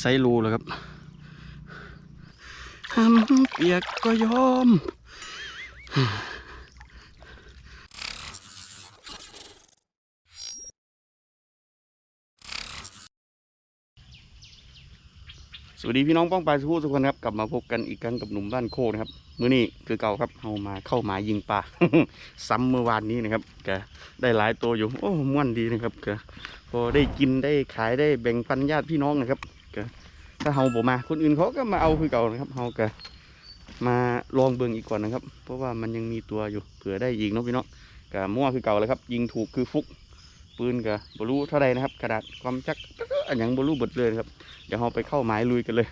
ไซรูแล้วครับทำเปียกก็ยอม สวัสดีพี่น้องป้องปลายสู้ทุกคนครับ กลับมาพบกันอีกครั้งกับหนุ่มบ้านโคกนะครับมื้อนี้คือเก่าครับเอามาเข้ามายิงปลาซ้ำเมื่อวานนี้นะครับแกได้หลายตัวอยู่ โอ้ม่วนดีนะครับแกพอได้กินได้ขายได้แบ่งปันญาติพี่น้องนะครับแก ถ้าเฮาบ่มา คนอื่นเขาก็มาเอาคือเก่านะครับเฮาก็มาลองเบิ่งอีกก่อนนะครับ เพราะว่ามันยังมีตัวอยู่เผื่อได้ยิงเนาะพี่น้องก็มั่วคือเก่าเลยครับ ยิงถูกคือฟุก ปืนก็บ่รู้เท่าไรนะครับ กระดาษความจักอันยังบ่รู้เบิดเลยครับ เดี๋ยวเราไปเข้าหมายลุยกันเลย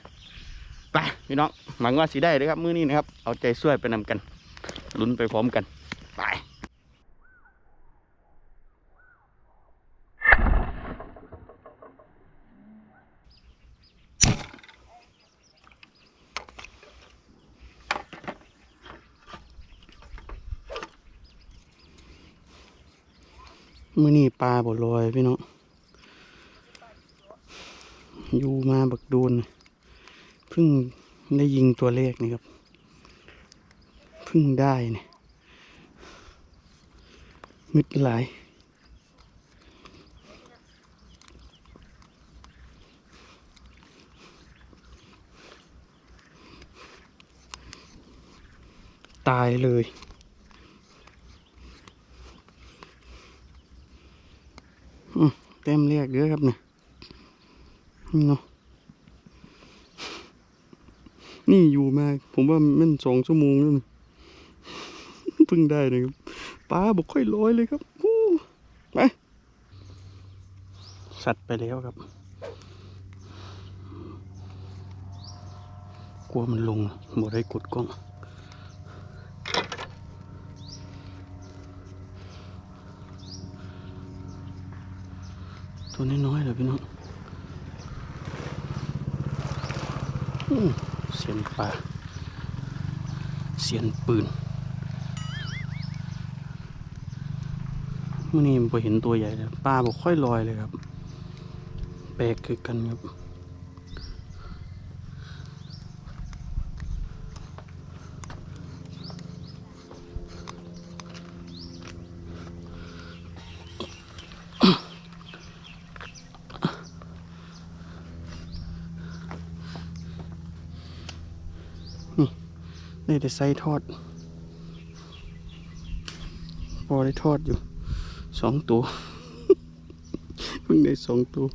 ไปพี่น้องหวังว่าสีได้เลยครับ มื้อนี้นะครับ เอาใจช่วยไปนำกันลุ้นไปพร้อมกันไป มื้อนี้ปลาบ่ลอยพี่น้องอยู่มาบักโดนเพิ่งได้ยิงตัวเลขนี่ครับเพิ่งได้เนี่ยมิดหลายตายเลยอืม เต็มเรียกเยอะครับเนี่ยนี่เนาะนี่อยู่มาผมว่ามันสองชั่วโมงแล้วนะเพิ่งได้นะครับปลาบอกค่อยลอยเลยครับโอ้ไปสัตว์ไปแล้วครับ กลัวมันลงบ่ได้กดกล้อง ตัวน้อยๆเลยพี่น้องเสียนปลาเสียนปืนมื่อนี้ผมเห็นตัวใหญ่เลยปลาบอกค่อยลอยเลยครับ แปลกคือกันครับ ได้แต่ไส้ทอดพอได้ทอดอยู่สองตัวเพิ่งได้สองตัว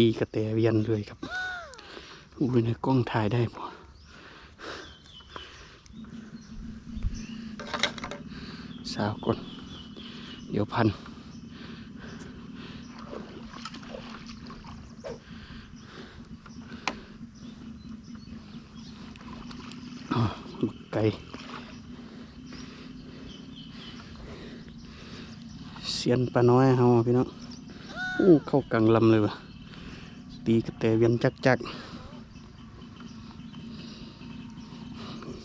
ตีกระแตเวียนเลยครับ อุ้ยในกล้องถ่ายได้ปะสาวกดเดี๋ยวพันไก่เสียนปลาน้อยเฮาพี่น้องอู้เข้ากลางลำเลยวะ ตีกระแตเวียนจักจัก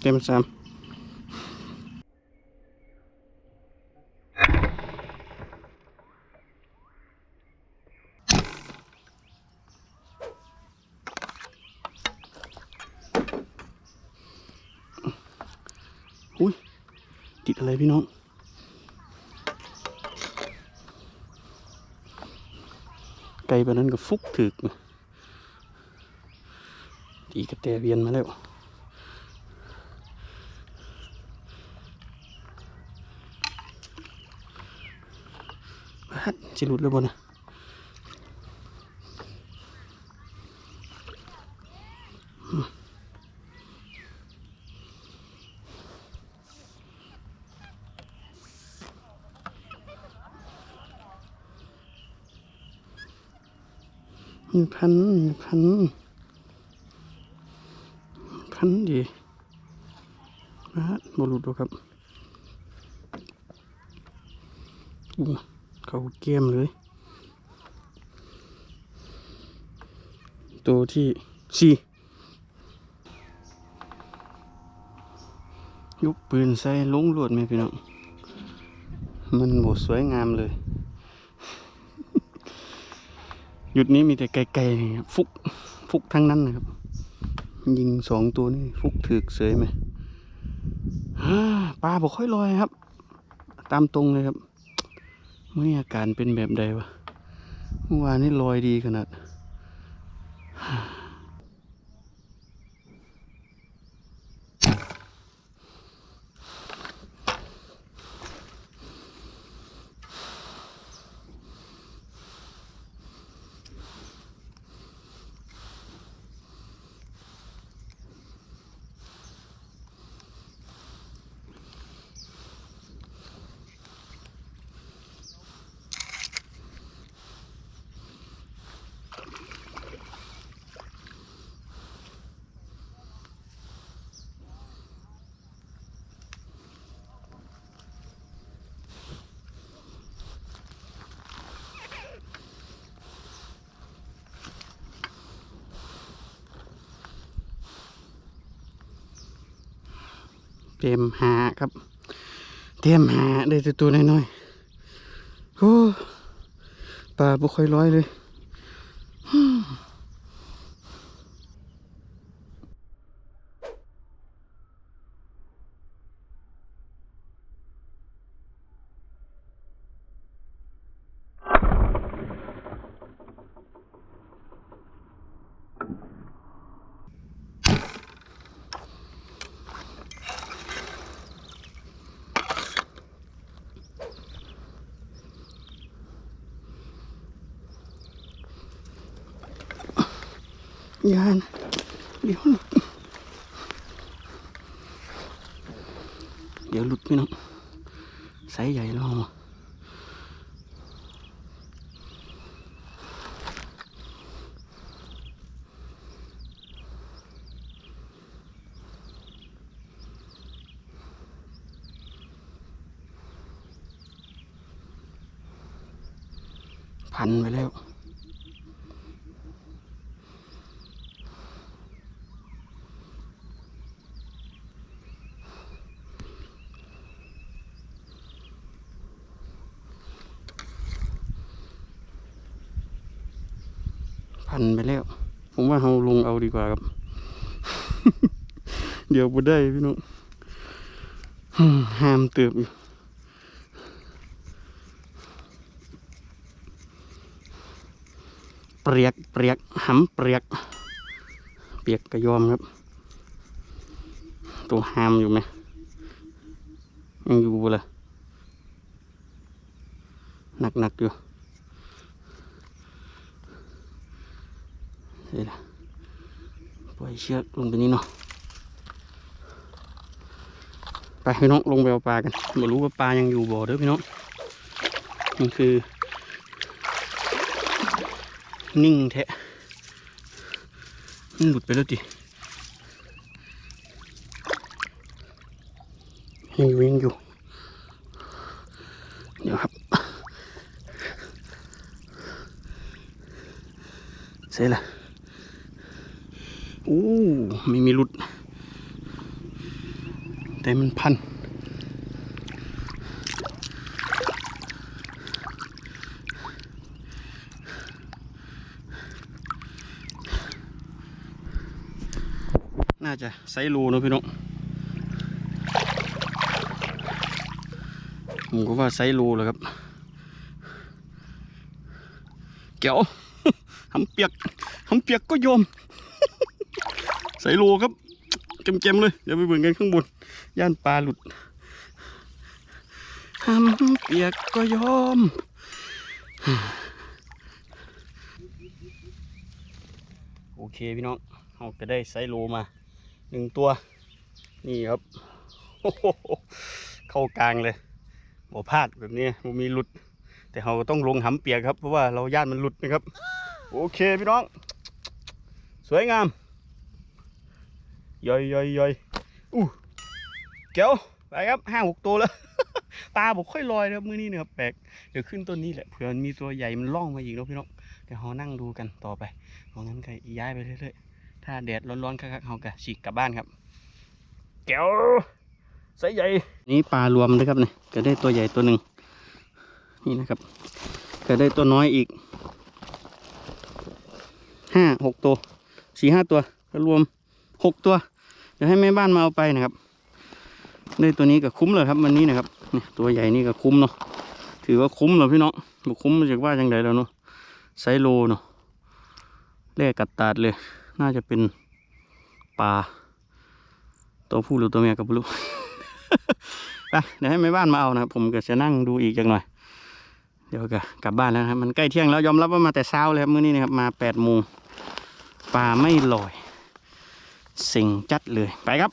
เต็มสามอุ้ยติดอะไรพี่น้องไกลไปนั้นก็ฟุกถึกนะ ตีกระแตเวียนมาแล้วฮัดจะหลุดแล้วบนนะพันพัน พันดีนะฮะบรุดดูครับอู้เขาเกมเลย ตัวที่สี่ยกปืนใส่ลงลวดไหมพี่น้อง มันหมดสวยงามเลย หยุดนี้มีแต่ไกลๆนี่ครับฟุก ฟุกทั้งนั้นนะครับ ยิงสองตัวนี่ฟุกถือกเสยไหมปลาบอกค่อยลอยครับ ตามตรงเลยครับเมื่ออาการเป็นแบบใดวะเมื่อวานนี้ลอยดีขนาด ตรียมหาครับ เตรียมหาได้แต่ตัวน้อยๆโอ้ปลาบุค่อยร้อยเลย ยานเดี๋ยวหลุดเดี๋ยวหลุดพี่น้องไซส์ใหญ่แล้วพันไปแล้ว พันไปแล้ว ผมว่าเราลงเอาดีกว่าครับ เดี๋ยวบ่ได้พี่น้องห้ามเติบอยู่เปรียกเปรียกหำเปรียก เปียกกระยอมครับ ตัวห้ามอยู่ไหมยังอยู่บ่ล่ะหนักหนักๆอยู่ เดี๋ยวนะปล่อยเชือกลงไปนี่เนาะไปพี่น้องลงไปเอาปลากันไม่รู้ว่าปลายังอยู่บ่อเด้อพี่น้องมันคือ นิ่งแท้มันหลุดไปแล้วดิยังอยู่ยังอยู่ เดี๋ยวครับเสร็จและ โอ้ไม่มีหลุด แต่มันพัน น่าจะไซส์โลเนะพี่น้องผมก็ว่าไซส์โลแหล้วครับเก๋วหำเปียกหำเปียกก็โยม ใส่โลครับเกมๆเลย เดี๋ยวไปเบิ่งกันข้างบน ย่านปลาหลุดหำเปียกก็ยอม โอเคพี่น้องเราก็ได้ไซโลมาหนึ่งตัว นี่ครับโอ้โหเข้ากลางเลยบ่พลาดแบบนี้มันมีหลุด แต่เราก็ต้องลงหำเปียกครับ เพราะว่าเราย่านมันหลุดนะครับ โอเคพี่น้อง สวยงาม ย่อยย่อยย่อยอู้เก๋วไปครับห้าหกตัวแล้ว ปลาบอกค่อยลอยนะครับมือนี้นะครับแปลกเดี๋ยวขึ้นต้นนี้แหละเผื่อมีตัวใหญ่มันล่องมาอีกแล้วพี่น้องเดี๋ยวเรานั่งดูกันต่อไปเพราะงั้นก็ย้ายไปเรื่อยๆถ้าแดดร้อนๆคักๆเราก็ฉีกกลับบ้านครับแก้วไซส์ใหญ่ นี่ปลารวมนะครับเนี่ยก็ได้ตัวใหญ่ตัวหนึ่งนี่นะครับก็ได้ตัวน้อยอีกห้าหกตัวสี่ห้าตัวก็รวมหกตัว ยวให้แม่บ้านมาเอาไปนะครับได้ตัวนี้ก็คุ้มเลยครับวันนี้นะครับนี่ตัวใหญ่นี่ก็คุ้มเนาะถือว่าคุ้มเหรอพี่น้องบุคุ้มมาจากว่าจังไดแล้วเนาะไซโลเนาะแลกกัดตาดเลย น่าจะเป็นปลาตัวผู้หรือตัวเมียก็ไม่รู้ไปเดี๋ยวให้แม่บ้านมาเอานะครับผมก็จะนั่งดูอีกจังหน่อย เดี๋ยวก็กลับบ้านแล้วครับมันใกล้เที่ยงแล้วยอมรับว่ามาแต่เช้าเลยครับมื้อนี้นะครับมาแปดโมงปลาไม่ลอย สิ่งจัดเลยไปครับ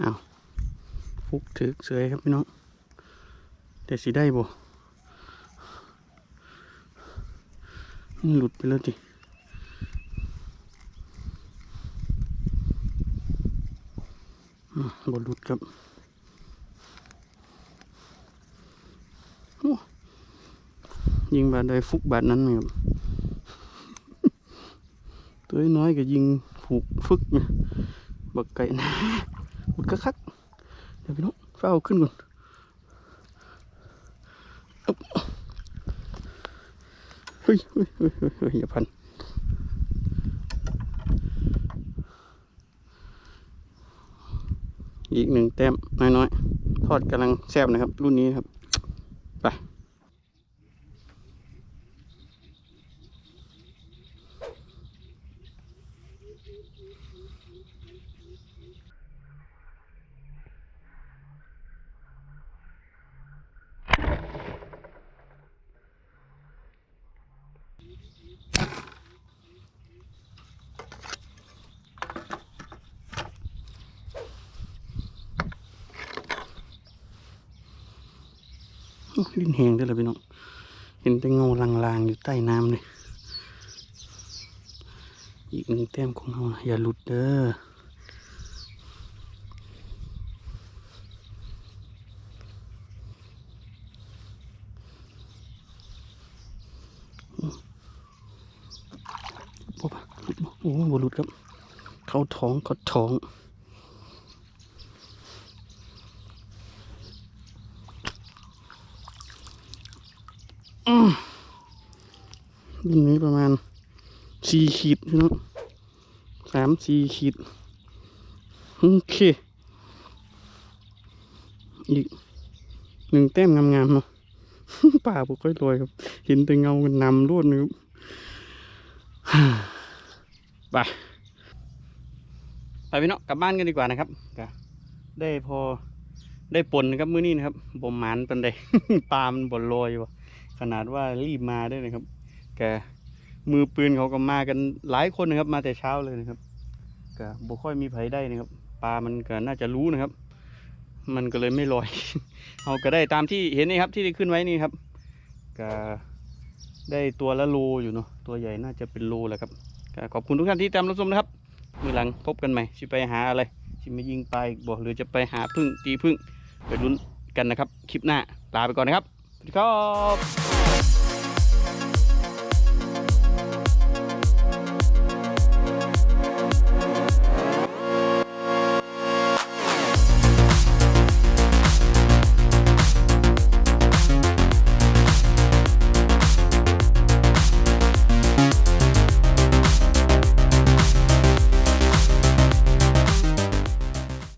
เอาฟุกถือเสยครับพี่น้องแต่สีได้บ่มัน หลุดไปแล้วจิอืมบ่หลุดครับยิงบาดใดฟุกบาดนั้นครับตัวน้อยก็ยิงผูกฟึกเนี่ยบักไก่นะหมดคักเดี๋ยวพี่น้องเฝ้าขึ้นก่อน เฮ้ยเฮ้ยเฮ้ยเฮ้ยอย่าพันอีกหนึ่งแต้มน้อยๆทอดกำลังแซ่บนะครับ รุ่นนี้ครับ ไป ดินแหงได้เลยพี่น้องเห็นแต่เงาลางๆอยู่ใต้น้ำเลยอีกหนึ่งแต้มของเราอย่าหลุดเด้อโอ้โหบหลุดครับ เขาท้องเขาท้อง รุ่นนี้ประมาณสี่ขีดพี่น้องสามสี่ขีด โอเค อีกหนึ่งแต้มงามๆเนาะป่าบุกค่อยลอยครับ เห็นแต่เงามันนำรวดนะครับไปไปพี่น้องกลับบ้านกันดีกว่านะครับก็ได้พอได้ปนนะครับมื้อนี้นะครับบ่มหมานปันใดปลามันบ่ลอยวะ ขนาดว่ารีบมาด้วยนะครับ แกมือปืนเขาก็มากันหลายคนนะครับ มาแต่เช้าเลยนะครับก็บ่ค่อยมีไผได้นะครับปลามันก็น่าจะรู้นะครับ มันก็เลยไม่ลอย เอาก็ได้ตามที่เห็นนี่ครับ ที่ได้ขึ้นไว้นี่ครับก็ได้ตัวละโลอยู่เนาะตัวใหญ่น่าจะเป็นโลแหละครับก็ขอบคุณทุกท่านที่ตามรับชมนะครับมือหลังพบกันใหม่ชิไปหาอะไรชิมายิงปลาอีกหรือจะไปหาพึ่งตีพึ่งไปลุ้นกันนะครับ คลิปหน้าลาไปก่อนนะครับ สวัสดีครับ